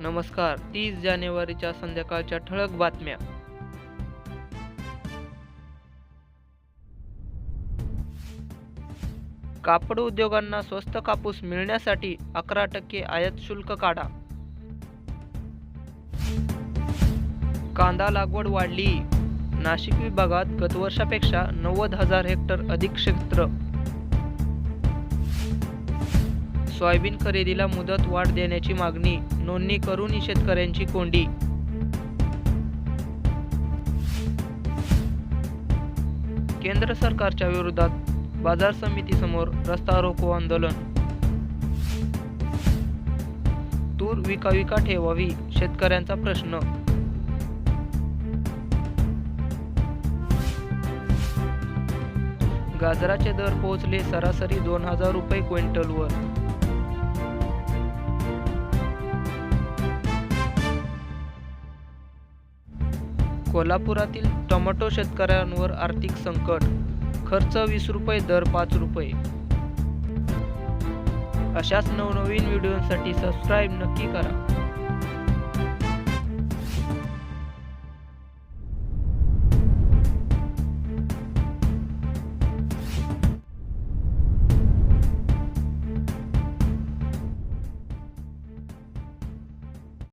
नमस्कार तीस जानेवारीच्या संध्याकाळच्या ठळक बातम्या. कापड उद्योगांना स्वस्त कापूस मिळण्यासाठी अकरा टक्के आयात शुल्क काढा. कांदा लागवड वाढली. नाशिक विभागात गतवर्षापेक्षा नव्वद हजार हेक्टर अधिक क्षेत्र सोयाबीन खरेदीला मुदत वाढ देण्याची मागणी नोंदणी करून शेतकऱ्यांची कोंडी केंद्र सरकारच्या विरोधात बाजार समितीसमोर रस्ता रोको आंदोलन. तूर विकाविका ठेवावी शेतकऱ्यांचा प्रश्न गाजराचे दर पोहोचले सरासरी दोन हजार रुपये क्विंटलवर. कोल्हापुरातील टोमॅटो शेतकऱ्यांवर आर्थिक संकट खर्च वीस रुपये दर पाच रुपये. अशाच नवनवीन व्हिडिओसाठी सबस्क्राईब नक्की करा.